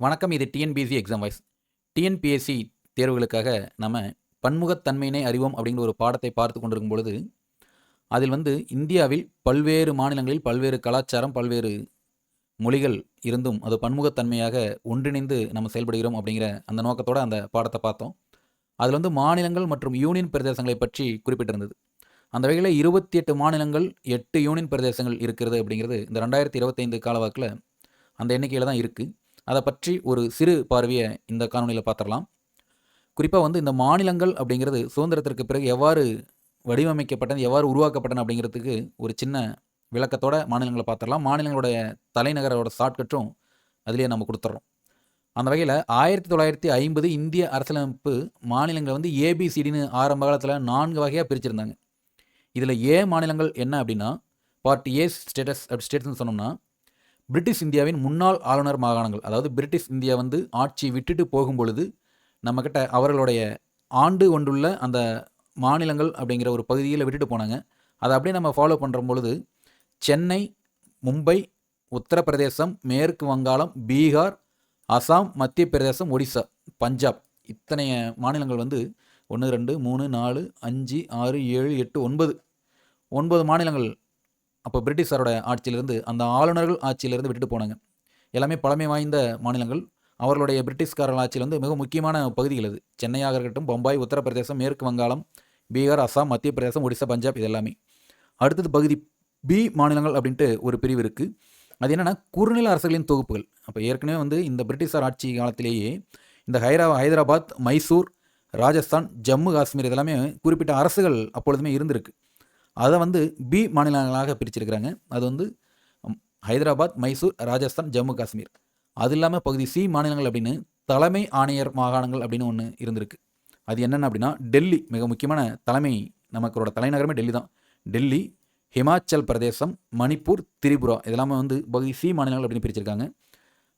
வணக்கம் இது TNPSC exam voice TNPSC தேர்வுகளுக்காக நம்ம பன்முகத்தன்மையினை அறிவோம் அப்படிங்கிற ஒரு பாடத்தை பார்த்து கொண்டிருக்கும் பொழுது அதில் வந்து இந்தியாவில் பல்வேறு மாநிலங்களில் பல்வேறு கலாச்சாரம் பல்வேறு மொழிகள் இருந்தும் அது பன்முகத்தன்மையாக ஒன்றிணைந்து நம்ம செயல்படுகிறோம் அப்படிங்கிற அந்த நோக்கத்தோடு அந்த பாடத்தை பார்த்தோம். அதில் வந்து மாநிலங்கள் மற்றும் யூனியன் பிரதேசங்களை பற்றி குறிப்பிட்டிருந்தது. அந்த வகையில் இருபத்தி எட்டு மாநிலங்கள் எட்டு யூனியன் பிரதேசங்கள் இருக்கிறது அப்படிங்கிறது இந்த ரெண்டாயிரத்தி இருபத்தைந்து காலவாக்கில் அந்த எண்ணிக்கையில் தான் இருக்குது அதை பற்றி ஒரு சிறு பார்வையை இந்த காணொலியில் பார்த்துடலாம். குறிப்பாக வந்து இந்த மாநிலங்கள் அப்படிங்கிறது சுதந்திரத்திற்கு பிறகு எவ்வாறு வடிவமைக்கப்பட்டது எவ்வாறு உருவாக்கப்பட்டன அப்படிங்கிறதுக்கு ஒரு சின்ன விளக்கத்தோட மாநிலங்களை பார்த்துடலாம். மாநிலங்களுடைய தலைநகரோட ஷார்ட்கட்டும் அதுலேயே நம்ம கொடுத்துட்றோம். அந்த வகையில் ஆயிரத்தி தொள்ளாயிரத்தி ஐம்பது இந்திய அரசியலமைப்பு மாநிலங்களை வந்து ஏபிசிடின்னு ஆரம்ப காலத்தில் நான்கு வகையாக பிரிச்சிருந்தாங்க. இதில் ஏ மாநிலங்கள் என்ன அப்படின்னா பார்ட் ஏ ஸ்டேட்டஸ் ஸ்டேட்ஸ்னு சொன்னோம்னா பிரிட்டிஷ் இந்தியாவின் முன்னாள் ஆளுநர் மாகாணங்கள் அதாவது பிரிட்டிஷ் இந்தியா வந்து ஆட்சி விட்டுட்டு போகும் பொழுது நம்மக்கிட்ட அவர்களுடைய ஆண்டு கொண்டுள்ள அந்த மாநிலங்கள் அப்படிங்கிற ஒரு பகுதியில் விட்டுட்டு போனாங்க. அதை அப்படியே நம்ம ஃபாலோ பண்ணுற பொழுது சென்னை மும்பை உத்தரப்பிரதேசம் மேற்கு வங்காளம் பீகார் அசாம் மத்திய பிரதேசம் ஒடிசா பஞ்சாப் இத்தனைய மாநிலங்கள் வந்து ஒன்று ரெண்டு மூணு நாலு அஞ்சு ஆறு ஏழு எட்டு ஒன்பது. ஒன்பது மாநிலங்கள் அப்போ பிரிட்டிஷாரோட ஆட்சியிலிருந்து அந்த ஆளுநர்கள் ஆட்சியிலிருந்து விட்டுட்டு போனாங்க. எல்லாமே பழமை வாய்ந்த மாநிலங்கள். அவர்களுடைய பிரிட்டிஷ்காரர்கள் ஆட்சியில் வந்து மிக முக்கியமான பகுதிகள் அது. சென்னையாக இருக்கட்டும் பம்பாய் உத்தரப்பிரதேசம் மேற்கு வங்காளம் பீகார் அசாம் மத்திய பிரதேசம் ஒடிசா பஞ்சாப் இது எல்லாமே அடுத்தது பகுதி பி மாநிலங்கள் அப்படின்ட்டு ஒரு பிரிவு இருக்குது அது என்னென்னா குறுநில அரசுகளின் தொகுப்புகள். அப்போ ஏற்கனவே வந்து இந்த பிரிட்டிஷார் ஆட்சி காலத்திலேயே இந்த ஹைரா ஹைதராபாத் மைசூர் ராஜஸ்தான் ஜம்மு காஷ்மீர் இதெல்லாமே குறிப்பிட்ட அரசுகள் அப்பொழுதுமே இருந்திருக்கு. அதை வந்து பி மாநிலங்களாக பிரிச்சிருக்கிறாங்க. அது வந்து ஹைதராபாத் மைசூர் ராஜஸ்தான் ஜம்மு காஷ்மீர். அது இல்லாமல் பகுதி சி மாநிலங்கள் அப்படின்னு தலைமை ஆணையர் மாகாணங்கள் அப்படின்னு ஒன்று இருந்திருக்கு. அது என்னென்ன அப்படின்னா டெல்லி மிக முக்கியமான தலைமை நமக்களோட தலைநகரமே டெல்லி தான். டெல்லி ஹிமாச்சல் பிரதேசம் மணிப்பூர் திரிபுரா இதெல்லாமே வந்து பகுதி சி மாநிலங்கள் அப்படின்னு பிரிச்சிருக்காங்க.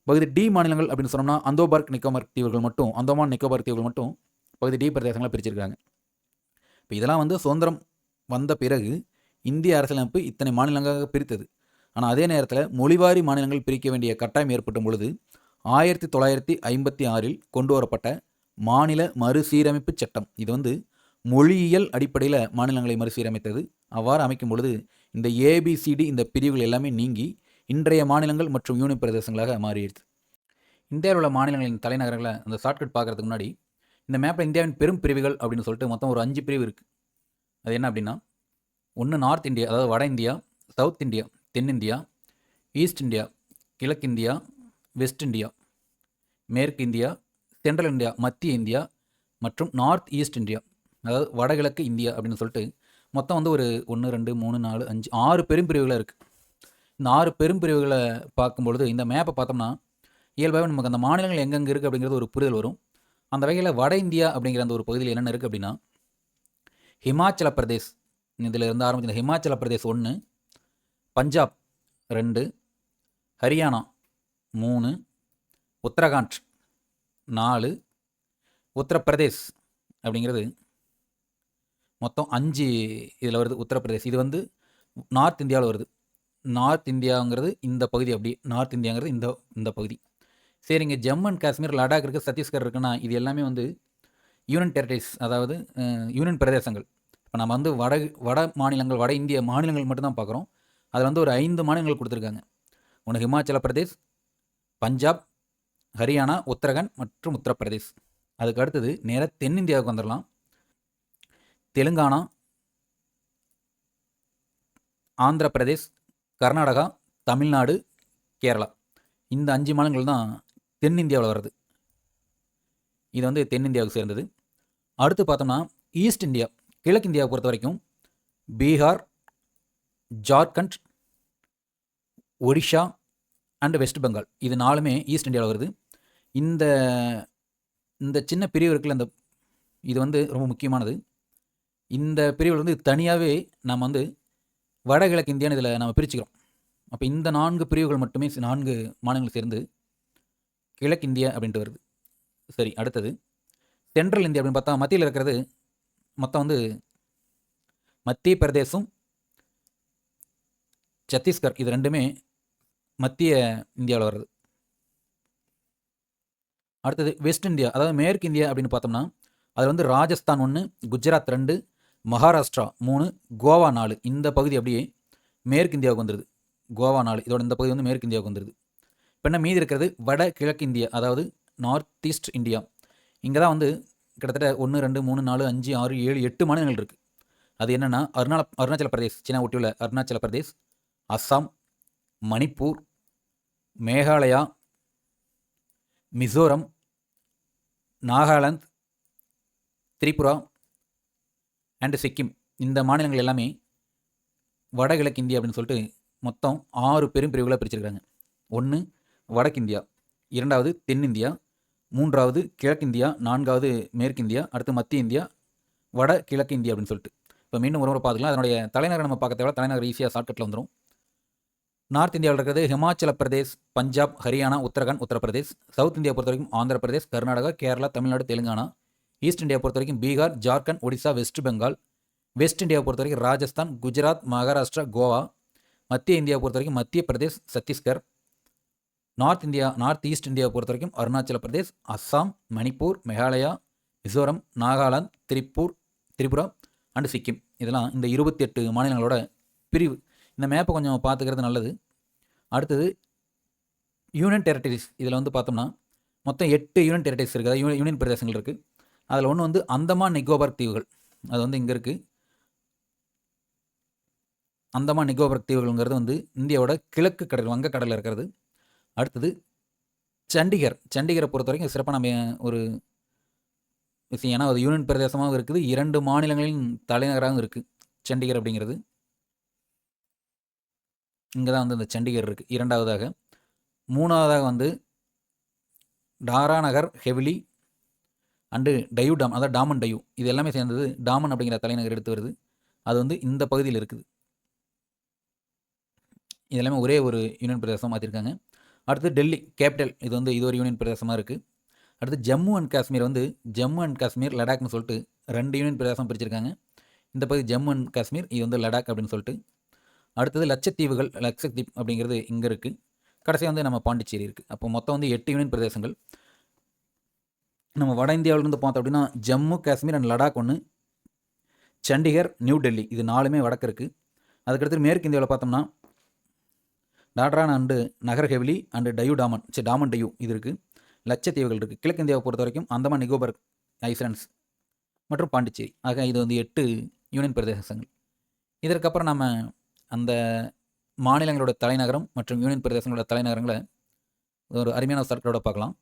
பகுதி டி மாநிலங்கள் அப்படின்னு சொன்னோம்னா அந்தோபார்க் நிக்கோபார் தீவுகள் மட்டும் அந்தோமான் நிக்கோபார் தீவுகள் மட்டும் பகுதி டி பிரதேசங்களை பிரிச்சிருக்காங்க. இப்போ இதெல்லாம் வந்து சுதந்திரம் வந்த பிறகு இந்திய அரசியலமைப்பு இத்தனை மாநிலங்களாக பிரித்தது. ஆனால் அதே நேரத்தில் மொழிவாரி மாநிலங்கள் பிரிக்க வேண்டிய கட்டாயம் ஏற்படும் பொழுது ஆயிரத்தி தொள்ளாயிரத்தி ஐம்பத்தி ஆறில் கொண்டு வரப்பட்ட மாநில மறுசீரமைப்பு சட்டம். இது வந்து மொழியியல் அடிப்படையில் மாநிலங்களை மறுசீரமைத்தது. அவ்வாறு அமைக்கும் பொழுது இந்த ஏபிசிடி இந்த பிரிவுகள் எல்லாமே நீங்கி இன்றைய மாநிலங்கள் மற்றும் யூனியன் பிரதேசங்களாக மாறிடுது இந்தியாவில் உள்ள மாநிலங்களின் தலைநகரங்களை அந்த ஷார்ட்கட் பார்க்கறதுக்கு முன்னாடி இந்த மேப்பில் இந்தியாவின் பெரும் பிரிவுகள் அப்படின்னு சொல்லிட்டு மொத்தம் ஒரு அஞ்சு பிரிவு இருக்குது அது என்ன அப்படின்னா ஒன்று நார்த் இந்தியா அதாவது வட இந்தியா சவுத் இந்தியா தென்னிந்தியா ஈஸ்ட் இந்தியா கிழக்கு இந்தியா வெஸ்ட் இந்தியா மேற்கு இந்தியா சென்ட்ரல் இந்தியா மத்திய இந்தியா மற்றும் நார்த் ஈஸ்ட் இந்தியா அதாவது வடகிழக்கு இந்தியா அப்படின்னு சொல்லிட்டு மொத்தம் வந்து ஒரு ஒன்று ரெண்டு மூணு நாலு அஞ்சு ஆறு பெரும்பிரிவுகளாக இருக்குது இந்த ஆறு பெரும்பிரிவுகளை பார்க்கும்பொழுது இந்த மேப்பை பார்த்தோம்னா இயல்பாகவே நமக்கு அந்த மாநிலங்கள் எங்கெங்கே இருக்குது அப்படிங்கிறது ஒரு புரிதல் வரும். அந்த வகையில் வட இந்தியா அப்படிங்கிற அந்த ஒரு பகுதியில் என்னென்ன இருக்குது அப்படின்னா ஹிமாச்சல பிரதேஷ் இதில் இருந்து ஆரம்பிச்சு ஹிமாச்சல பிரதேஷ் ஒன்று பஞ்சாப் ரெண்டு ஹரியானா மூணு உத்தரகாண்ட் நாலு உத்தரப்பிரதேஷ் அப்படிங்கிறது மொத்தம் அஞ்சு இதில் வருது உத்தரப்பிரதேஷ். இது வந்து நார்த் இந்தியாவில் வருது. நார்த் இந்தியாங்கிறது இந்த பகுதி அப்படி நார்த் இந்தியாங்கிறது இந்த இந்த பகுதி. சரிங்க ஜம்மு அண்ட் காஷ்மீர் லடாக் இருக்குது சத்தீஸ்கர் இருக்குன்னா இது எல்லாமே வந்து யூனியன் டெரிட்டரிஸ் அதாவது யூனியன் பிரதேசங்கள். இப்போ நம்ம வந்து வட வட மாநிலங்கள் வட இந்திய மாநிலங்கள் மட்டும்தான் பார்க்குறோம் அதில் வந்து ஒரு ஐந்து மாநிலங்கள் கொடுத்துருக்காங்க. ஒன்று ஹிமாச்சல பிரதேஷ் பஞ்சாப் ஹரியானா உத்தரகாண்ட் மற்றும் உத்தரப்பிரதேஷ். அதுக்கு அடுத்தது நேராக தென்னிந்தியாவுக்கு வந்துடலாம் தெலுங்கானா ஆந்திர பிரதேஷ் கர்நாடகா தமிழ்நாடு கேரளா. இந்த அஞ்சு மாநிலங்கள் தான் தென்னிந்தியாவில் வருது இது வந்து தென்னிந்தியாவுக்கு சேர்ந்தது. அடுத்து பார்த்தோம்னா ஈஸ்ட் இந்தியா கிழக்கு இந்தியாவை பொறுத்த வரைக்கும் பீகார் ஜார்க்கண்ட் ஒடிஷா அண்ட் வெஸ்ட் பெங்கால் இது நாலுமே ஈஸ்ட் இந்தியாவில் வருது. இந்த இந்த சின்ன பிரிவு இருக்குல்ல இந்த இது வந்து ரொம்ப முக்கியமானது. இந்த பிரிவில் வந்து தனியாகவே நம்ம வந்து வடகிழக்கு இந்தியான்னு இதில் நம்ம பிரிச்சுக்கிறோம். அப்போ இந்த நான்கு பிரிவுகள் மட்டுமே நான்கு மாநிலங்கள் சேர்ந்து கிழக்கு இந்தியா அப்படின்ட்டு வருது. சரி அடுத்தது சென்ட்ரல் இந்தியா அப்படின்னு பார்த்தா மத்தியில் இருக்கிறது மொத்தம் வந்து மத்திய பிரதேசம் சத்தீஸ்கர். இது ரெண்டுமே மத்திய இந்தியாவில் வருது அடுத்தது வெஸ்ட் இந்தியா. அதாவது மேற்கு இந்தியா அப்படின்னு பார்த்தோம்னா அதில் வந்து ராஜஸ்தான் ஒன்று குஜராத் ரெண்டு மகாராஷ்டிரா மூணு கோவா நாலு. இந்த பகுதி அப்படியே மேற்கு இந்தியாவுக்கு வந்துடுது கோவா நாலு. இதோட இந்த பகுதி வந்து மேற்கு இந்தியாவுக்கு வந்துடுது இப்போ என்ன மீதி இருக்கிறது? வட கிழக்கு இந்தியா. அதாவது நார்த் ஈஸ்ட் இந்தியா. இங்கே தான் வந்து கிட்டத்தட்ட ஒன்று ரெண்டு மூணு நாலு அஞ்சு ஆறு ஏழு எட்டு மாநிலங்கள் இருக்குது அது என்னென்னா அருணா அருணாச்சல பிரதேஷ் சீனா ஒட்டியுள்ள அருணாச்சல பிரதேஷ் அஸ்ஸாம் மணிப்பூர் மேகாலயா மிசோரம் நாகாலாந்து திரிபுரா அண்டு சிக்கிம். இந்த மாநிலங்கள் எல்லாமே வடகிழக்கு இந்தியா அப்படின்னு சொல்லிட்டு மொத்தம் ஆறு பெரும் பிரிவுகளாக பிரிச்சிருக்காங்க. ஒன்று வடக்கிந்தியா இரண்டாவது தென்னிந்தியா மூன்றாவது கிழக்கிந்தியா நான்காவது மேற்கிந்தியா அடுத்து மத்திய இந்தியா வட கிழக்கு இந்தியா அப்படின்னு சொல்லிட்டு. இப்போ மீண்டும் ஒரு முறை பார்த்துக்கலாம். அதனுடைய தலைநகர் நம்ம பார்க்க தேவை தலைநகர் ஈஸியாக ஷார்ட்கட்டில் வந்துடும் நார்த் இந்தியாவில் இருக்கிறது ஹிமாச்சல பிரதேஷ் பஞ்சாப் ஹரியானா உத்தரகாண்ட் உத்தரப்பிரதேஷ் சவுத் இந்தியா பொறுத்த வரைக்கும் ஆந்திர பிரதேஷ் கர்நாடகா கேரளா தமிழ்நாடு தெலுங்கானா. ஈஸ்ட் இந்தியா பொறுத்த வரைக்கும் Bihar Jharkhand Odisha West Bengal west India பொறுத்த வரைக்கும் ராஜஸ்தான் குஜராத் மகாராஷ்டிரா கோவா. மத்திய இந்தியாவை பொறுத்த வரைக்கும் Madhya Pradesh Chhattisgarh. North India north east இந்தியாவை பொறுத்த வரைக்கும் அருணாச்சல பிரதேஷ் அஸ்ஸாம் மணிப்பூர் மேகாலயா மிசோரம் நாகாலாந்து திரிப்பூர் திரிபுரா அண்டு சிக்கிம். இதெல்லாம் இந்த இருபத்தி எட்டு மாநிலங்களோட பிரிவு. இந்த மேப்பை கொஞ்சம் பார்த்துக்கிறது நல்லது. அடுத்தது யூனியன் டெரிட்டரிஸ் இதில் வந்து பார்த்தோம்னா மொத்தம் எட்டு யூனியன் டெரிட்டரிஸ் இருக்குது அதாவது யூனியன் பிரதேசங்கள் இருக்குது அதில் ஒன்று வந்து அந்தமான் நிக்கோபார் தீவுகள். அது வந்து இங்கே இருக்குது அந்தமான் நிக்கோபார் தீவுகள்ங்கிறது வந்து இந்தியாவோட கிழக்கு கடல் வங்கக்கடலில் இருக்கிறது. அடுத்தது சண்டிகர். சண்டிகரை பொறுத்த வரைக்கும் சிறப்பாக நம்ம ஒரு விஷயம். ஏன்னா அது யூனியன் பிரதேசமாகவும் இருக்குது. இரண்டு மாநிலங்களின் தலைநகராகவும் இருக்குது சண்டிகர் அப்படிங்கிறது. இங்கே தான் வந்து இந்த சண்டிகர் இருக்குது இரண்டாவதாக மூணாவதாக வந்து டாரா நகர் ஹெவிலி அண்டு டயூ டாம் அதாவது டாமன் டயூ. இது எல்லாமே சேர்ந்தது டாமன் அப்படிங்கிற தலைநகர் எடுத்து வருது. அது வந்து இந்த பகுதியில் இருக்குது. இது எல்லாமே ஒரே ஒரு யூனியன் பிரதேசமாக மாற்றிருக்காங்க அடுத்து டெல்லி கேபிட்டல். இது வந்து இது ஒரு யூனியன் பிரதேசமாக இருக்குது அடுத்து ஜம்மு அண்ட் காஷ்மீர் வந்து ஜம்மு அண்ட் காஷ்மீர் லடாக்னு சொல்லிட்டு ரெண்டு யூனியன் பிரதேசம் பிரிச்சிருக்காங்க. இந்த பகுதி ஜம்மு அண்ட் காஷ்மீர் இது வந்து லடாக் அப்படின்னு சொல்லிட்டு. அடுத்தது லட்சத்தீவுகள் லட்சத்தீப் அப்படிங்கிறது இங்கே இருக்குது கடைசியாக வந்து நம்ம பாண்டிச்சேரி இருக்குது அப்போ மொத்தம் வந்து எட்டு யூனியன் பிரதேசங்கள். நம்ம வட இந்தியாவிலேருந்து பார்த்தோம் அப்படின்னா ஜம்மு காஷ்மீர் அண்ட் லடாக் ஒன்று சண்டிகர் நியூ டெல்லி இது நாலுமே வடக்கு இருக்குது அதுக்கடுத்து மேற்கு இந்தியாவில் பார்த்தோம்னா டாட்ரான் அண்டு நகர் ஹெவிலி அண்டு டயூ டாமன் சரி டாமன் டயூ இது இருக்குது லட்சத்தீவுகள் இருக்குது கிழக்கிந்தியாவை பொறுத்த வரைக்கும் அந்தமான் நிகோபர் ஐஸ்லாண்ட்ஸ் மற்றும் பாண்டிச்சேரி. ஆக இது வந்து எட்டு யூனியன் பிரதேசங்கள். இதற்கப்புறம் நம்ம அந்த மாநிலங்களோட தலைநகரம் மற்றும் யூனியன் பிரதேசங்களோட தலைநகரங்களை ஒரு அருமையான சர்க்கிளோட பார்க்கலாம்.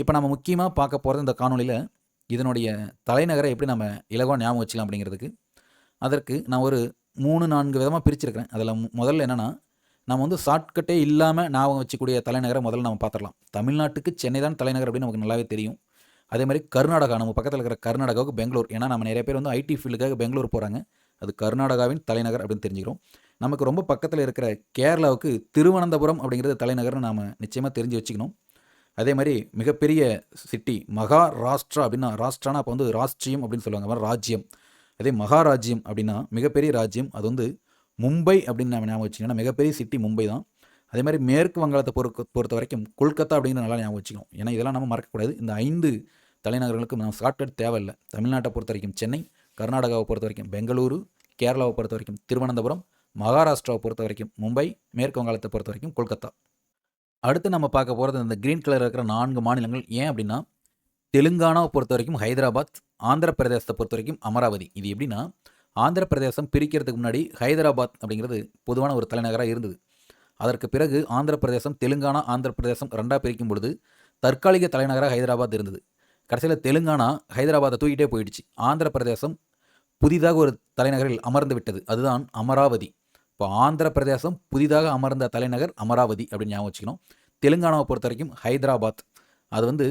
இப்போ நம்ம முக்கியமாக பார்க்க போகிறது இந்த காணொலியில் இதனுடைய தலைநகரை எப்படி நம்ம இலகுவாக ஞாபகம் வச்சுக்கலாம் அப்படிங்கிறதுக்கு. அதற்கு நான் ஒரு மூணு நான்கு விதமாக பிரிச்சிருக்கிறேன். அதில் முதல்ல என்னென்னா நம்ம வந்து ஷார்ட்கட்டே இல்லாமல் ஞாபகம் வச்சக்கூடிய தலைநகரை முதல்ல நம்ம பார்த்துடலாம். தமிழ்நாட்டுக்கு சென்னை தான் தலைநகர் அப்படின்னு நமக்கு நல்லாவே தெரியும். அதே மாதிரி கர்நாடகா நம்ம பக்கத்தில் இருக்கிற கர்நாடகாவுக்கு பெங்களூர். ஏன்னா நம்ம நிறைய பேர் வந்து ஐடி ஃபீல்டுக்காக பெங்களூர் போகிறாங்க அது கர்நாடகாவின் தலைநகர் அப்படின்னு தெரிஞ்சுக்கிறோம். நமக்கு ரொம்ப பக்கத்தில் இருக்கிற கேரளாவுக்கு திருவனந்தபுரம் அப்படிங்கிறது தலைநகர்னு நாம் நிச்சயமாக தெரிஞ்சு வச்சுக்கணும். அதே மாதிரி மிகப்பெரிய சிட்டி மகாராஷ்டிரா அப்படின்னா ராஷ்டிரானா அப்போ வந்து ராஷ்ட்ரியம் அப்படின்னு சொல்லுவாங்க. ராஜ்யம். அதே மகாராஜ்யம் அப்படின்னா மிகப்பெரிய ராஜ்யம். அது வந்து மும்பை அப்படின்னு நம்ம ஞாபகம் வச்சுக்கணும் மிகப்பெரிய சிட்டி மும்பை தான். அதே மாதிரி மேற்கு வங்காளத்தை பொறுக்க பொறுத்த வரைக்கும் கொல்கத்தா அப்படிங்கிற நல்லா ஞாபகம் வச்சுக்கணும். ஏன்னா இதெல்லாம் நம்ம மறக்கக்கூடாது இந்த ஐந்து தலைநகரங்களுக்கு நம்ம ஷார்ட்கட் தேவையில்லை. தமிழ்நாட்டை பொறுத்த வரைக்கும் சென்னை கர்நாடகாவை பொறுத்த வரைக்கும் பெங்களூரு கேரளாவை பொறுத்த வரைக்கும் திருவனந்தபுரம் மகாராஷ்டிராவை பொறுத்த வரைக்கும் மும்பை மேற்கு வங்காளத்தை பொறுத்த வரைக்கும் கொல்கத்தா. அடுத்து நம்ம பார்க்க போகிறது இந்த கிரீன் கலர் இருக்கிற நான்கு மாநிலங்கள். ஏன் அப்படின்னா தெலுங்கானாவை பொறுத்த வரைக்கும் ஹைதராபாத் ஆந்திர பிரதேசத்தை பொறுத்த வரைக்கும் அமராவதி. இது எப்படின்னா ஆந்திர பிரதேசம் பிரிக்கிறதுக்கு முன்னாடி ஹைதராபாத் அப்படிங்கிறது பொதுவான ஒரு தலைநகராக இருந்தது. அதற்கு பிறகு ஆந்திர பிரதேசம் தெலுங்கானா ஆந்திர பிரதேசம் ரெண்டாக பிரிக்கும் பொழுது தற்காலிக தலைநகராக ஹைதராபாத் இருந்தது. கடைசியில் தெலுங்கானா ஹைதராபாத்தை தூக்கிட்டே போயிடுச்சு. ஆந்திர பிரதேசம் புதிதாக ஒரு தலைநகரில் அமர்ந்து விட்டது. அதுதான் அமராவதி. இப்போ ஆந்திர பிரதேசம் புதிதாக அமர்ந்த தலைநகர் அமராவதி அப்படின்னு ஞாபகம் வச்சுக்கணும். தெலுங்கானாவை பொறுத்த வரைக்கும் ஹைதராபாத். அது வந்து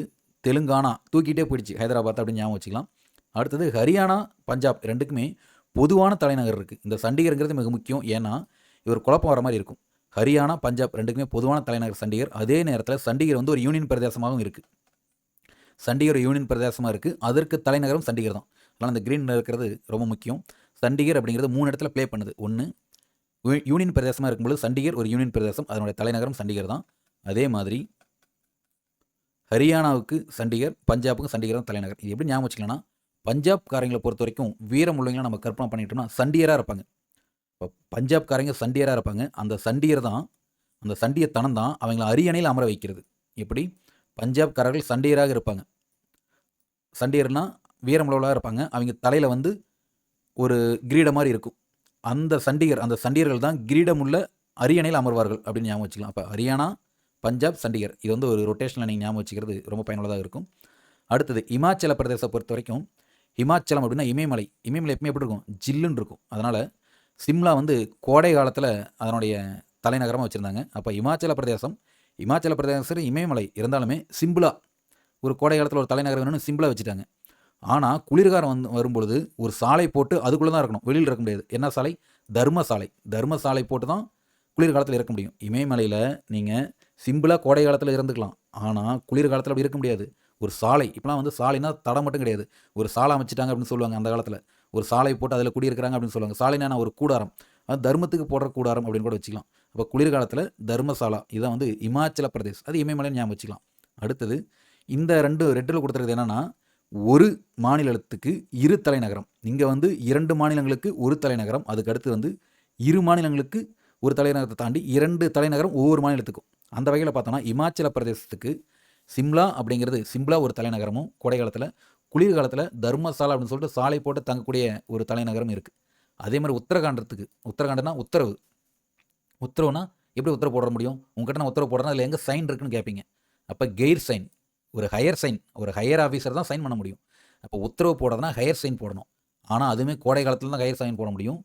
தெலுங்கானா தூக்கிட்டே போயிடுச்சு ஹைதராபாத் அப்படின்னு ஞாபகம் வச்சுக்கலாம். அடுத்தது ஹரியானா பஞ்சாப் ரெண்டுக்குமே பொதுவான தலைநகர் இருக்குது இந்த சண்டிகருங்கிறது மிக முக்கியம். ஏன்னா இவர் குழப்பம் வர மாதிரி இருக்கும். ஹரியானா பஞ்சாப் ரெண்டுக்குமே பொதுவான தலைநகர் சண்டிகர். அதே நேரத்தில் சண்டிகர் வந்து ஒரு யூனியன் பிரதேசமாகவும் இருக்குது சண்டிகர் யூனியன் பிரதேசமாக இருக்குது அதற்கு தலைநகரம் சண்டிகர் தான். அதனால் அந்த க்ரீன் இருக்கிறது ரொம்ப முக்கியம். சண்டிகர் அப்படிங்கிறது மூணு இடத்துல ப்ளே பண்ணுது. ஒன்று யூனியன் பிரதேசமாக இருக்கும்போது சண்டிகர் ஒரு யூனியன் பிரதேசம். அதனுடைய தலைநகரம் சண்டிகர் தான். அதே மாதிரி ஹரியானாவுக்கு சண்டிகர் பஞ்சாபுக்கு சண்டிகர் தான் தலைநகர். இது எப்படி ஞாபகம் வச்சுக்கலாம்னா பஞ்சாப்காரங்களை பொறுத்த வரைக்கும் வீரம் உள்ளவங்களாம் நம்ம கற்பனை பண்ணிட்டோம்னா சண்டியராக இருப்பாங்க. இப்போ பஞ்சாப்காரங்க சண்டியராக இருப்பாங்க. அந்த சண்டியர் தான் அந்த சண்டிய தனம் தான் அவங்கள அரியணையில் அமர வைக்கிறது. எப்படி? பஞ்சாப்காரர்கள் சண்டியராக இருப்பாங்க. சண்டியர்னால் வீரம் இருப்பாங்க. அவங்க தலையில் வந்து ஒரு கிரீட மாதிரி இருக்கும். அந்த சண்டிகர் அந்த சண்டியர்கள் தான் கிரீடமுள்ள அரியணையில் அமர்வார்கள் அப்படின்னு ஞாபகம் வச்சுக்கலாம். அப்போ ஹரியானா பஞ்சாப் சண்டிகர் இது வந்து ஒரு ரொட்டேஷனில் நீங்கள் ஞாபகம் வச்சுக்கிறது ரொம்ப பயனுள்ளதாக இருக்கும். அடுத்தது இமாச்சல பிரதேசத்தை பொறுத்த வரைக்கும் இமாச்சலம் அப்படின்னா இமயமலை. இமயமலை எப்பவுமே எப்படி இருக்கும்? ஜில்லுன்னு இருக்கும். அதனால் சிம்லா வந்து கோடை காலத்தில் அதனுடைய தலைநகரமாக வச்சுருந்தாங்க. அப்போ இமாச்சல பிரதேசம் இமாச்சல பிரதேசம் இமயமலை இருந்தாலுமே சிம்பிளா ஒரு கோடை காலத்தில் ஒரு தலைநகரம் வேணும்னு சிம்பிளாக வச்சுட்டாங்க. ஆனால் குளிர்காலம் வந்து வரும்பொழுது ஒரு சாலை போட்டு அதுக்குள்ளே தான் இருக்கணும். வெளியில் இருக்க முடியாது. என்ன சாலை? தர்ம சாலை தர்ம சாலை போட்டு தான் குளிர்காலத்தில் இருக்க முடியும். இமயமலையில் நீங்கள் சிம்பிளாக கோடை காலத்தில் இருந்துக்கலாம். ஆனால் குளிர் காலத்தில் அப்படி இருக்க முடியாது. ஒரு சாலை. இப்போலாம் வந்து சாலைனா தடம் மட்டும் கிடையாது. ஒரு சாலை அமைச்சிட்டாங்க அப்படின்னு சொல்லுவாங்க அந்த காலத்தில். ஒரு சாலை போட்டு அதில் குடியிருக்கிறாங்க அப்படின்னு சொல்லுவாங்க. சாலைனா ஒரு கூடாரம். அது தர்மத்துக்கு போடுற கூடாரம் அப்படின்னு கூட வச்சுக்கலாம். அப்போ குளிர்காலத்தில் தர்மசாலா இதான் வந்து இமாச்சல பிரதேஷ். அது இமயமலைன்னு ஞாபகம் வச்சுக்கலாம். அடுத்தது இந்த ரெண்டு ரெட்டில் கொடுத்துருக்குது என்னென்னா ஒரு மாநிலத்துக்கு இரு தலைநகரம். இங்கே வந்து இரண்டு மாநிலங்களுக்கு ஒரு தலைநகரம். அதுக்கு அடுத்து வந்து இரு மாநிலங்களுக்கு ஒரு தலைநகரத்தை தாண்டி இரண்டு தலைநகரம் ஒவ்வொரு மாநிலத்துக்கும். அந்த வகையில் பார்த்தோன்னா இமாச்சல பிரதேசத்துக்கு சிம்லா அப்படிங்கிறது சிம்லா ஒரு தலைநகரமும் கோடை காலத்தில் குளிர்காலத்தில் தர்மசாலா அப்படின்னு சொல்லிட்டு சாலை போட்டு தங்கக்கூடிய ஒரு தலைநகரம் இருக்குது அதே மாதிரி உத்தரகாண்டத்துக்கு உத்தரகாண்டனா உத்தரவு. உத்தரவுனா எப்படி உத்தரவு போட முடியும்? உங்ககிட்ட நான் உத்தரவு போடுறேன் அதில் எங்கே சைன் இருக்குன்னு கேட்பீங்க அப்போ கெய்ர் சைன் ஒரு ஹையர் சைன் ஒரு ஹையர் ஆஃபீஸர் தான் சைன் பண்ண முடியும். அப்போ உத்தரவு போடுறதுனா ஹையர் சைன் போடணும். ஆனால் அதுவுமே கோடை காலத்தில் தான் ஹையர் சைன் போட முடியும்.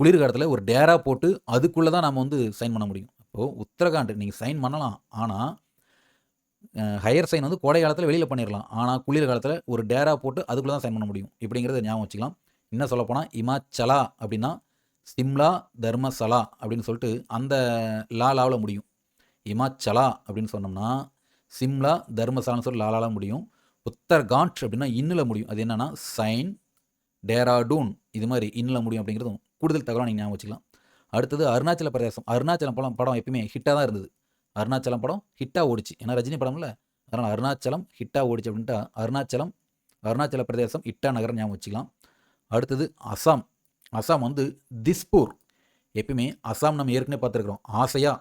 குளிர்காலத்தில் ஒரு டேரா போட்டு அதுக்குள்ளே தான் நம்ம வந்து சைன் பண்ண முடியும். இப்போது உத்தரகாண்ட் நீங்கள் சைன் பண்ணலாம். ஆனால் ஹையர் சைன் வந்து கோடை காலத்தில் வெளியில் பண்ணிடலாம் ஆனால் குளிர் காலத்தில் ஒரு டேரா போட்டு அதுக்குள்ளே தான் சைன் பண்ண முடியும். இப்படிங்கிறத ஞாபகம் வச்சுக்கலாம். என்ன சொல்லப்போனால் இமாச்சலா அப்படின்னா சிம்லா தர்மசலா அப்படின்னு சொல்லிட்டு அந்த லா லாவில் முடியும். இமாச்சலா அப்படின்னு சொன்னோம்னா சிம்லா தர்மசலான்னு சொல்லி லாலால முடியும். உத்தர்காண்ட் அப்படின்னா இன்னில் முடியும். அது என்னென்னா சைன் டேராடூன் இது மாதிரி இன்னில் முடியும் அப்படிங்கிறதும் கூடுதல் தகவலாக நீங்கள் ஞாபகம் வச்சுக்கலாம். அடுத்தது அருணாச்சல பிரதேசம். அருணாச்சலம் படம் படம் எப்பயுமே ஹிட்டாக தான் இருந்தது. அருணாச்சலம் படம் ஹிட்டாக ஓடிச்சு. ஏன்னா ரஜினி படம்ல? அதனால் அருணாச்சலம் ஹிட்டாக ஓடிச்சு அப்படின்ட்டா அருணாச்சலம் அருணாச்சல பிரதேசம் ஹிட்டா நகரம் ஞாபகம் வச்சுக்கலாம். அடுத்தது அசாம். அசாம் வந்து திஸ்பூர். எப்பயுமே அசாம் நம்ம ஏற்கனவே பார்த்துருக்குறோம். ஆசையாக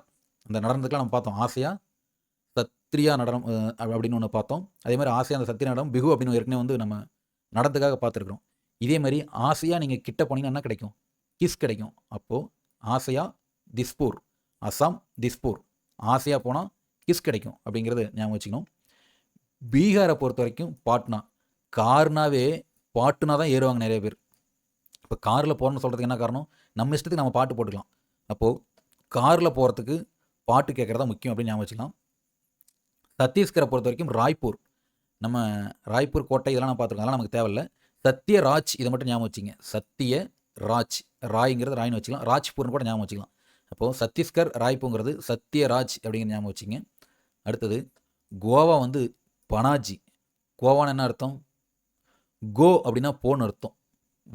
அந்த நடனத்துக்குலாம் நம்ம பார்த்தோம். ஆசையாக சத்ரியா நடனம் அப்படின்னு ஒன்று பார்த்தோம். அதே மாதிரி ஆசையா அந்த சத்ரியா நடனம் பிகு அப்படின்னு ஏற்கனவே வந்து நம்ம நடனத்துக்காக பார்த்துருக்குறோம். இதே மாதிரி ஆசையாக நீங்கள் கிட்ட போனீங்கன்னா என்ன கிடைக்கும்? கிஸ் கிடைக்கும். அப்போது ஆசையா திஸ்பூர். அசாம் திஸ்பூர். ஆசையாக போனால் கிஸ் கிடைக்கும் அப்படிங்கிறது ஞாபகம் வச்சுக்கணும். பீகாரை பொறுத்த வரைக்கும் பாட்னா கார்னாவே பாட்டுனா தான் ஏறுவாங்க நிறைய பேர். இப்போ காரில் போகிறோம்னு சொல்கிறதுக்கு என்ன காரணம்? நம்ம இஷ்டத்துக்கு நம்ம பாட்டு போட்டுக்கலாம். அப்போது காரில் போகிறதுக்கு பாட்டு கேட்குறதா முக்கியம் அப்படின்னு ஞாபகம் வச்சுக்கலாம். சத்தீஸ்கரை பொறுத்த வரைக்கும் ராய்ப்பூர். நம்ம ராய்ப்பூர் கோட்டை இதெல்லாம் நான் பார்த்துருக்கோம் அதெல்லாம் நமக்கு தேவையில்ல. சத்யராஜ் இதை மட்டும் ஞாபகம் வச்சுங்க சத்திய ராஜ் ராய்ங்கிறது ராய்னு வச்சுக்கலாம். ராஜ்பூர்னு கூட ஞாபகம் வச்சுக்கலாம். அப்போது சத்தீஸ்கர் ராய்ப்புங்கிறது சத்யராஜ் அப்படிங்கிற ஞாபகம் வச்சுங்க அடுத்தது கோவா வந்து பனாஜி. கோவான்னு என்ன அர்த்தம்? கோ அப்படின்னா போன்னு அர்த்தம்.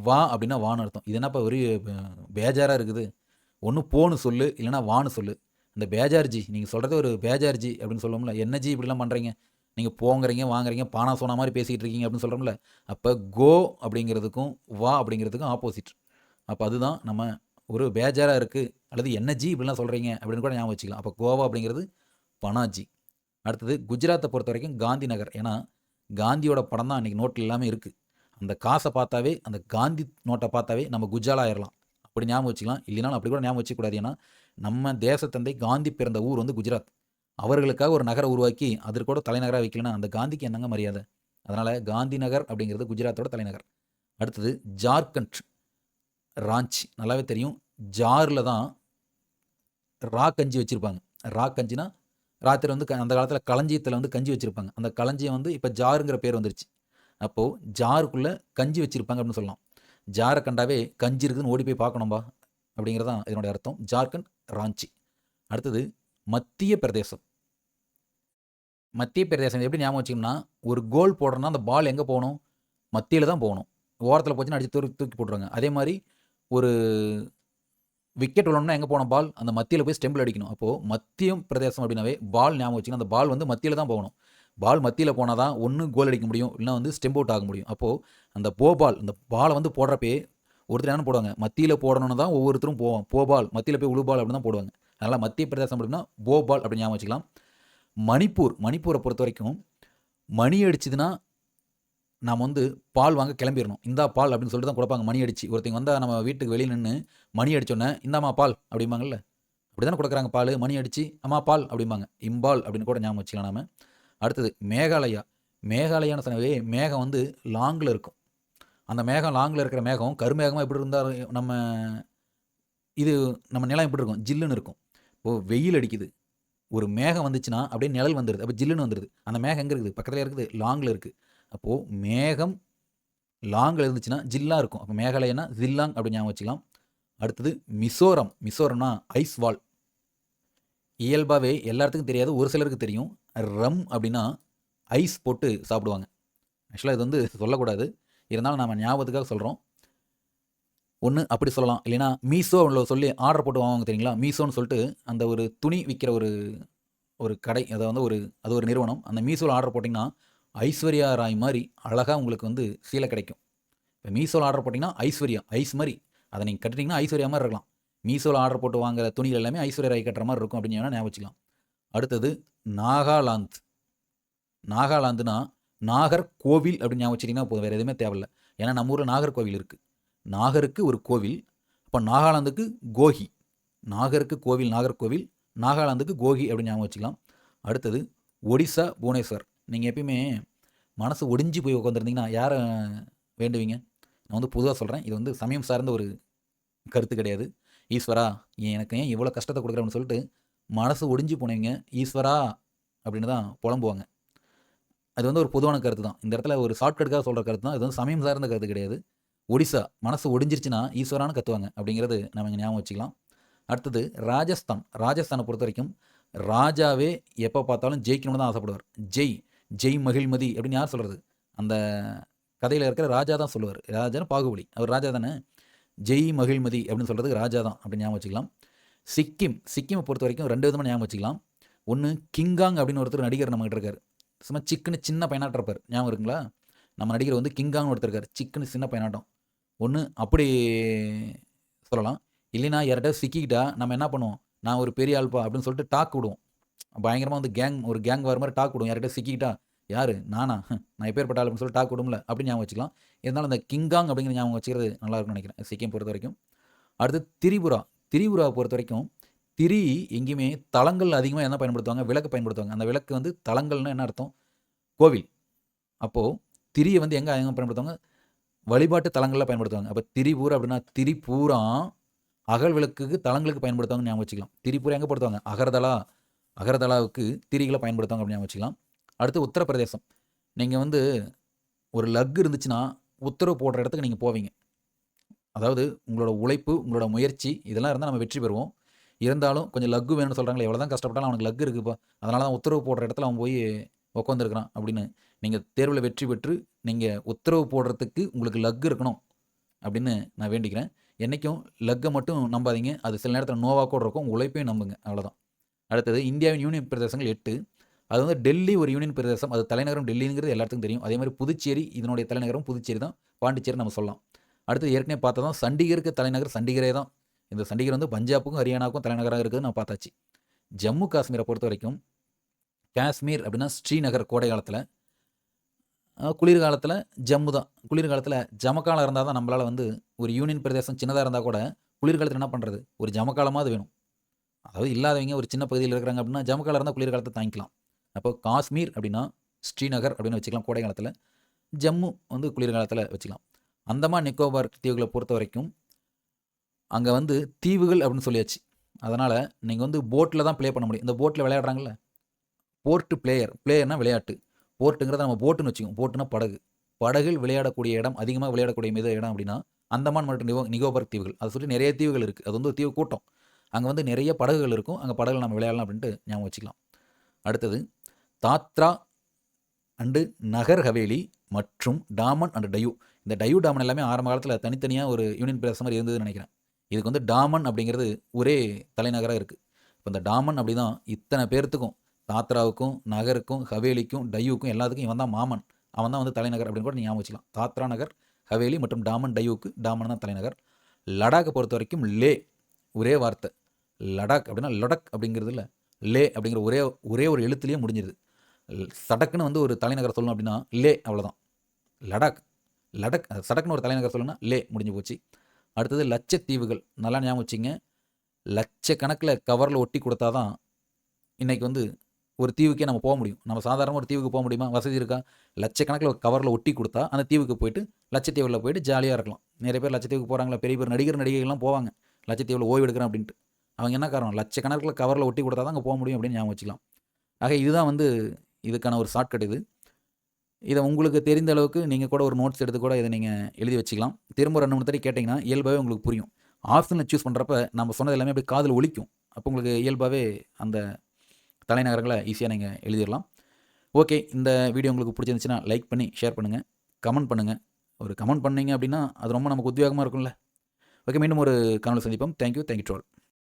வா அப்படின்னா வான்னு அர்த்தம். இது என்னப்பா ஒரு பேஜாராக இருக்குது? ஒன்று போன்னு சொல்லு இல்லைன்னா வான்னு சொல்லு. இந்த பேஜார்ஜி நீங்கள் சொல்கிறது ஒரு பேஜார்ஜி அப்படின்னு சொல்லுவோம்ல. என்ன ஜி இப்படிலாம் பண்ணுறீங்க நீங்கள் போங்கிறீங்க வாங்குறீங்க பானா சோனா மாதிரி பேசிகிட்டு இருக்கீங்க அப்படின்னு சொல்கிறோம்ல அப்போ கோ அப்படிங்கிறதுக்கும் வா அப்படிங்கிறதுக்கும் ஆப்போசிட் அப்போ அதுதான் நம்ம ஒரு பேஜாராக இருக்குது அல்லது என்ன ஜி இப்படிலாம் சொல்கிறீங்க அப்படின்னு கூட ஞாபகம் வச்சுக்கலாம். அப்போ கோவா அப்படிங்கிறது பனாஜி அடுத்தது குஜராத்தை பொறுத்த வரைக்கும் காந்தி நகர். ஏன்னா காந்தியோட படம் தான் அன்றைக்கி நோட்டில் எல்லாமே இருக்குது அந்த காசை பார்த்தாவே அந்த காந்தி நோட்டை பார்த்தாவே நம்ம குஜாலா ஆயிடலாம் அப்படி ஞாபகம் வச்சுக்கலாம். இல்லைனாலும் அப்படி கூட ஞாபகம் வச்சுக்கூடாது ஏன்னா நம்ம தேசத்தந்தை காந்தி பிறந்த ஊர் வந்து குஜராத். அவர்களுக்காக ஒரு நகரை உருவாக்கி அதற்கூட தலைநகராக வைக்கலன்னா அந்த காந்திக்கு என்னங்க மரியாதை? அதனால் காந்தி நகர் அப்படிங்கிறது குஜராத்தோட தலைநகர். அடுத்தது ஜார்க்கண்ட். ராஞ்சி. நல்லாவே தெரியும். ஜாரில் தான் ரா கஞ்சி வச்சுருப்பாங்க. ரா கஞ்சினா ராத்திரி வந்து க- அந்த காலத்தில் களஞ்சியத்தில் வந்து கஞ்சி வச்சுருப்பாங்க. அந்த களஞ்சியம் வந்து இப்போ ஜாருங்கிற பேர் வந்துருச்சு. அப்போது ஜாருக்குள்ளே கஞ்சி வச்சுருப்பாங்க அப்படின்னு சொல்லலாம். ஜாரை கண்டாவே கஞ்சி இருக்குதுன்னு ஓடி போய் பார்க்கணும்பா அப்படிங்கிறது தான் இதனுடைய அர்த்தம். ஜார்க்கண்ட் ராஞ்சி. அடுத்தது மத்திய பிரதேசம். மத்திய பிரதேசம் எப்படி ஞாபகம் வச்சிங்கன்னா ஒரு கோல் போடுறோன்னா அந்த பால் எங்கே போகணும்? மத்தியில் தான் போகணும். ஓரத்தில் போச்சுன்னா அடித்து தூக்கி தூக்கி போட்டுருவாங்க. அதே மாதிரி ஒரு விக்கெட் விழணும்னா எங்கே போன பால் அந்த மத்தியில் போய் ஸ்டெம்பிள் அடிக்கணும். அப்போது மத்திய பிரதேசம் அப்படின்னாவே பால் ஞாபகம் வச்சுக்கணும். அந்த பால் வந்து மத்தியில் தான் போகணும். பால் மத்தியில் போனால் தான் ஒன்று கோல் அடிக்க முடியும். இல்லைனா வந்து ஸ்டெம்ப் அவுட் ஆக முடியும். அப்போது அந்த போ பால் அந்த பாலை வந்து போடுறப்பே ஒருத்தர் என்ன போடுவாங்க? மத்தியில் போடணும்னு தான் ஒவ்வொருத்தரும் போவோம். போ பால் மத்தியில் போய் உழுபால் அப்படின்னு தான் போடுவாங்க. அதனால் மத்திய பிரதேசம் அப்படின்னா போ பால் அப்படின்னு ஞாபகம் வச்சுக்கலாம். மணிப்பூர் மணிப்பூரை பொறுத்த வரைக்கும் மணி அடிச்சதுன்னா நாம் வந்து பால் வாங்க கிளம்பிடணும். இந்தா பால் அப்படின்னு சொல்லிட்டு தான் கொடுப்பாங்க. மணி அடிச்சு. ஒருத்தங்க வந்தால் நம்ம வீட்டுக்கு வெளியே நின்று மணி அடிச்சோன்னே இந்தாம்மா பால் அப்படிம்பாங்கல்ல. அப்படி தானே கொடுக்குறாங்க பால்? மணி அடிச்சு அம்மா பால் அப்படிம்பாங்க. இம்பால் அப்படின்னு கூட ஞாபகம் வச்சுக்கலாம் நாம். அடுத்தது மேகாலயா. மேகாலயான சொன்னவே மேகம் வந்து லாங்கில் இருக்கும். அந்த மேகம் லாங்கில் இருக்கிற மேகம் கருமேகமாக எப்படி இருந்தால் நம்ம இது நம்ம நிலம் எப்படி இருக்கும்? ஜில்லுன்னு இருக்கும். இப்போது வெயில் அடிக்குது. ஒரு மேகம் வந்துச்சுன்னா அப்படியே நிழல் வந்துடுது அப்போ ஜில்லுன்னு வந்துடுது அந்த மேகம் எங்கே இருக்குது? பக்கத்தில் இருக்குது. லாங்கில் இருக்குது அப்போது மேகம் லாங்கில் இருந்துச்சுன்னா ஜில்லாக இருக்கும். அப்போ மேகாலயனா ஜில்லாங் அப்படின்னு ஞாபகம் வச்சுக்கலாம். அடுத்தது மிசோரம். மிசோரம்னா ஐஸ் வால். இயல்பாகவே எல்லாத்துக்கும் தெரியாது. ஒரு சிலருக்கு தெரியும். ரம் அப்படின்னா ஐஸ் போட்டு சாப்பிடுவாங்க. ஆக்சுவலாக இது வந்து சொல்லக்கூடாது. இருந்தாலும் நம்ம ஞாபகத்துக்காக சொல்கிறோம் ஒன்று அப்படி சொல்லலாம். இல்லைன்னா மீஷோ சொல்லி ஆர்டர் போட்டு வாங்குவாங்க தெரியுங்களா? மீஷோன்னு சொல்லிட்டு அந்த ஒரு துணி விற்கிற ஒரு ஒரு கடை அதை வந்து ஒரு அது ஒரு நிறுவனம். அந்த மீசோவில் ஆர்டர் போட்டிங்கன்னா ஐஸ்வர்யா ராய் மாதிரி அழகாக உங்களுக்கு வந்து சீலை கிடைக்கும். இப்போ மீஷோவில் ஆர்டர் போட்டிங்கன்னா ஐஸ்வர்யா ஐஸ் மாதிரி. அதை நீங்கள் கட்டிட்டீங்கன்னா ஐஸ்வர்யா மாதிரி இருக்கலாம். மீஷோவில் ஆர்டர் போட்டு வாங்குற துணிகள் எல்லாமே ஐஸ்வர்யா ராய் கட்டுற மாதிரி இருக்கும் அப்படின்னு வேணால் ஞாபகம் வச்சுக்கலாம். அடுத்தது நாகாலாந்து. நாகாலாந்துனா நாகர் கோவில் அப்படின்னு ஞாபகம் வச்சிட்டிங்கன்னா போதும் வேறு எதுவுமே தேவையில்லை. ஏன்னா நம்ம ஊரில் நாகர்கோவில் இருக்குது நாகருக்கு ஒரு கோவில் அப்போ நாகாலாந்துக்கு கோஹி நாகருக்கு கோவில் நாகர்கோவில் நாகாலாந்துக்கு கோஹி அப்படின்னு ஞாபகம் வச்சுக்கலாம். அடுத்தது ஒடிசா புவனேஸ்வர். நீங்கள் எப்பயுமே மனசு ஒடிஞ்சு போய் உட்காந்துருந்தீங்கன்னா யாரை வேண்டுவீங்க? நான் வந்து பொதுவாக சொல்கிறேன் இது வந்து சமயம் சார்ந்த ஒரு கருத்து கிடையாது. ஈஸ்வரா எனக்கு ஏன் இவ்வளோ கஷ்டத்தை கொடுக்குறேன்னு சொல்லிட்டு மனசு ஒடிஞ்சு போனவங்க ஈஸ்வரா அப்படின்னு தான் புலம்புவாங்க. அது வந்து ஒரு பொதுவான கருத்து தான். இந்த இடத்துல ஒரு ஷார்ட்கட்டுக்காக சொல்கிற கருத்து தான். இது வந்து சமயம் சார்ந்த கருத்து கிடையாது. ஒடிசா மனசு ஒடிஞ்சிருச்சுன்னா ஈஸ்வரான்னு கத்துவாங்க அப்படிங்கிறது நம்ம இங்கே ஞாபகம் வச்சுக்கலாம். அடுத்தது ராஜஸ்தான். ராஜஸ்தானை பொறுத்த வரைக்கும் ராஜாவே எப்போ பார்த்தாலும் ஜெயிக்கணும்னு தான் ஆசைப்படுவார். ஜெய். ஜெய் மகிழ்மதி அப்படின்னு யார் சொல்கிறது அந்த கதையில் இருக்கிற ராஜா தான் சொல்லுவார். ராஜான்னு பாகுபலி. அவர் ராஜா தானே? ஜெய் மகிழ்மதி அப்படின்னு சொல்கிறதுக்கு ராஜா தான் அப்படின்னு ஞாபகம் வச்சுக்கலாம். சிக்கிம். சிக்கிமை பொறுத்த வரைக்கும் ரெண்டு விதமாக ஞாபகம் வச்சுக்கலாம். ஒன்று கிங்காங் அப்படின்னு ஒருத்தர் நடிகர் நம்மகிட்ட இருக்கார். சும்மா சிக்கனு சின்ன பையனாட்டம் இருப்பார். ஞாபகம் இருக்குங்களா? நம்ம நடிகர் வந்து கிங்காங்னு ஒருத்தர் இருக்கார். சிக்கனு சின்ன பையனாட்டம். ஒன்று அப்படி சொல்லலாம். இல்லைன்னா யார்கிட்ட சிக்கிக்கிட்டா நம்ம என்ன பண்ணுவோம்? நான் ஒரு பெரிய ஆள்பா அப்படின்னு சொல்லிட்டு டாக் விடுவோம். பயங்கரமாக வந்து கேங் ஒரு கேங் வர மாதிரி டாக் விடும் யார்கிட்ட சிக்கிக்கிட்டா யார்? நானா? நான் எப்பேற்பட்ட ஆள்? அப்படின்னு சொல்லி டாக் விடும்ல அப்படின்னு ஞாபகம் வச்சுக்கலாம். இருந்தாலும் அந்த கிங்காங் அப்படிங்கிற ஞாபகம் வச்சுக்கிறது நல்லா இருக்கும்னு நினைக்கிறேன் சிக்கிம் பொறுத்த வரைக்கும். அடுத்து திரிபுரா. திரிபுரா பொறுத்த வரைக்கும் திரி எங்கேயுமே தளங்கள் அதிகமாக என்ன பயன்படுத்துவாங்க? விளக்கு பயன்படுத்துவாங்க. அந்த விளக்கு வந்து தளங்கள்னு என்ன அர்த்தம்? கோவில். அப்போது திரியை வந்து எங்கே அதிகமாக பயன்படுத்துவாங்க? வழிபாட்டு தலங்களில் பயன்படுத்துவாங்க. அப்போ திரிபூர் அப்படின்னா திரிபூரா அகல் விளக்குக்கு தலங்களுக்கு பயன்படுத்துவாங்க ஞாபகம் வச்சுக்கலாம். திரிபுரம் எங்கே படுத்துவாங்க அகரதலா அகரதலாவுக்கு திரிகளை பயன்படுத்துவாங்க அப்படின்னு வச்சுக்கலாம். அடுத்து உத்தரப்பிரதேசம். நீங்கள் வந்து ஒரு லக் இருந்துச்சுன்னா உத்தரவு போடுற இடத்துக்கு நீங்கள் போவீங்க. அதாவது உங்களோட உழைப்பு உங்களோட முயற்சி இதெல்லாம் இருந்தால் நம்ம வெற்றி பெறுவோம். இருந்தாலும் கொஞ்சம் லக்கு வேணும்னு சொல்கிறாங்களே எவ்வளோ தான் கஷ்டப்பட்டாலும் அவனுக்கு லக் இருக்குப்பா அதனால தான் உத்தரவு போடுற இடத்துல அவன் போய் உட்காந்துருக்கிறான் அப்படின்னு. நீங்கள் தேர்வில் வெற்றி பெற்று நீங்கள் உத்தரவு போடுறதுக்கு உங்களுக்கு லக் இருக்கணும் அப்படின்னு நான் வேண்டிக்கிறேன். என்றைக்கும் லக்கை மட்டும் நம்பாதீங்க. அது சில நேரத்தில் நோவாக கூட இருக்கும் உழைப்பையும் நம்புங்க. அவ்வளோதான் அடுத்தது இந்தியாவின் யூனியன் பிரதேசங்கள் எட்டு. அது வந்து டெல்லி ஒரு யூனியன் பிரதேசம். அது தலைநகரம் டெல்லிங்கிறது எல்லாத்துக்கும் தெரியும். அதே மாதிரி புதுச்சேரி இதனுடைய தலைநகரம் புதுச்சேரி தான். பாண்டிச்சேரி நம்ம சொல்லலாம். அடுத்து ஏற்கனவே பார்த்தா தான் சண்டிகருக்கு தலைநகர் சண்டிகரே தான். இந்த சண்டிகர் வந்து பஞ்சாபுக்கும் ஹரியானாவுக்கும் தலைநகராக இருக்குது நான் பார்த்தாச்சு. ஜம்மு காஷ்மீரை பொறுத்த வரைக்கும் காஷ்மீர் அப்படின்னா ஸ்ரீநகர் கோடை காலத்தில். குளிர்காலத்தில் ஜம்மு தான். குளிர்காலத்தில் ஜமக்காலம் இருந்தால் தான் நம்மளால் வந்து ஒரு யூனியன் பிரதேசம் சின்னதாக இருந்தால் கூட குளிர்காலத்தில் என்ன பண்ணுறது ஒரு ஜமக்காலமாக அது வேணும். அதாவது இல்லாதவங்க ஒரு சின்ன பகுதியில் இருக்கிறாங்க அப்படின்னா ஜமக்காலம் இருந்தால் குளிர்காலத்தை தாங்கிக்கலாம். அப்போ காஷ்மீர் அப்படின்னா ஸ்ரீநகர் அப்படின்னு வச்சுக்கலாம் கோடை காலத்தில். ஜம்மு வந்து குளிர்காலத்தில் வச்சுக்கலாம். அந்தமான் நிக்கோபார் தீவுகளை பொறுத்த வரைக்கும் அங்கே வந்து தீவுகள் அப்படின்னு சொல்லியாச்சு. அதனால் நீங்கள் வந்து போட்டில் தான் ப்ளே பண்ண முடியும். இந்த போட்டில் விளையாடுறாங்கல்ல? போர்ட்டு பிளேயர் பிளேயர்னால் விளையாட்டு. போர்ட்டுங்கிறத நம்ம போட்டுன்னு வச்சுக்கோம் போட்டுனா படகு. படகில் விளையாடக்கூடிய இடம் அதிகமாக விளையாடக்கூடிய மித இடம் அப்படின்னா அந்தமான் மற்றும் நிகோ நிகோபர் தீவுகள். அதை சொல்லி நிறைய தீவுகள் இருக்குது அது வந்து ஒரு தீவு கூட்டம். அங்கே வந்து நிறைய படகுகள் இருக்கும். அங்கே படகுகள் நம்ம விளையாடலாம் அப்படின்ட்டு ஞாபகம் வச்சுக்கலாம். அடுத்தது தாத்ரா அண்டு நகர் ஹவேலி மற்றும் டாமன் அண்டு டயூ. இந்த டயூ டாமன் எல்லாமே ஆரம்ப காலத்தில் தனித்தனியாக ஒரு யூனியன் பிரதேசம் மாதிரி இருந்ததுன்னு நினைக்கிறேன். இதுக்கு வந்து டாமன் அப்படிங்கிறது ஒரே தலைநகராக இருக்குது இப்போ இந்த டாமன் அப்படி தான் இத்தனை பேர்த்துக்கும் தாத்ராவுக்கும் நகருக்கும் ஹவேலிக்கும் டையூக்கும் எல்லாத்துக்கும் இவன் தான் மாமன். அவன் தான் வந்து தலைநகர் அப்படின்னு கூட ஞாபகம் வச்சுக்கலாம். தாத்ரா நகர் ஹவேலி மற்றும் டாமன் டையூக்கு டாமன் தான் தலைநகர். லடாக்கை பொறுத்த வரைக்கும் லே ஒரே வார்த்தை. லடாக் அப்படின்னா லடக் அப்படிங்கிறது இல்லை. லே அப்படிங்கிற ஒரே ஒரே ஒரு எழுத்துலேயே முடிஞ்சிருது. சடக்குன்னு வந்து ஒரு தலைநகர் சொல்லணும் அப்படின்னா லே அவ்வளோதான் லடாக் லடக் சடக்குன்னு ஒரு தலைநகர் சொல்லணும்னா லே முடிஞ்சு போச்சு. அடுத்தது லட்சத்தீவுகள். நல்லா ஞாபகம் வச்சுங்க. லட்சக்கணக்கில் கவரில் ஒட்டி கொடுத்தா தான் இன்றைக்கி வந்து ஒரு தீவுக்கே நம்ம போக முடியும். நம்ம சாதாரண ஒரு தீவுக்கு போக முடியுமா? வசதி இருக்கா? லட்சக்கணக்கில் ஒரு கவரில் ஒட்டி கொடுத்தா அந்த தீவுக்கு போயிட்டு லட்சத்தீவில் போயிட்டு ஜாலியாக இருக்கலாம். நிறைய பேர் லட்சத்தீவுக்கு போகிறாங்களா பெரிய பெரிய நடிகர் நடிகைகள்லாம் போவாங்க. லட்சத்தீவில் ஓய்வு எடுக்கிறேன் அப்படின்ட்டு. அவங்க என்ன காரணம்? லட்சக்கணக்கில் கவரில் ஒட்டி கொடுத்தா தான் அங்கே போக முடியும் அப்படின்னு ஞாபகம் வச்சுக்கலாம். ஆக இதுதான் வந்து இதுக்கான ஒரு ஷார்ட்கட் இது. இதை உங்களுக்கு தெரிந்த அளவுக்கு நீங்கள் கூட ஒரு நோட்ஸ் எடுத்து கூட இதை நீங்கள் எழுதி வச்சுக்கலாம். திரும்ப ரெண்டு மூணு தடவை கேட்டிங்கன்னா இயல்பாகவே உங்களுக்கு புரியும். ஆப்ஷனில் சூஸ் பண்ணுறப்ப நம்ம சொன்னது எல்லாமே அப்படியே காதில் ஒழிக்கும் அப்போ உங்களுக்கு இயல்பாகவே அந்த தலைநகரங்களை ஈஸியாக நீங்கள் எழுதிடலாம். ஓகே இந்த வீடியோ உங்களுக்கு பிடிச்சிருந்துச்சுன்னா லைக் பண்ணி ஷேர் பண்ணுங்கள் கமெண்ட் பண்ணுங்கள் ஒரு கமெண்ட் பண்ணீங்க அப்படின்னா அது ரொம்ப நமக்கு உத்வேகமாக இருக்கும்ல. ஓகே மீண்டும் ஒரு கனவு சந்திப்போம். Thank you thank you to all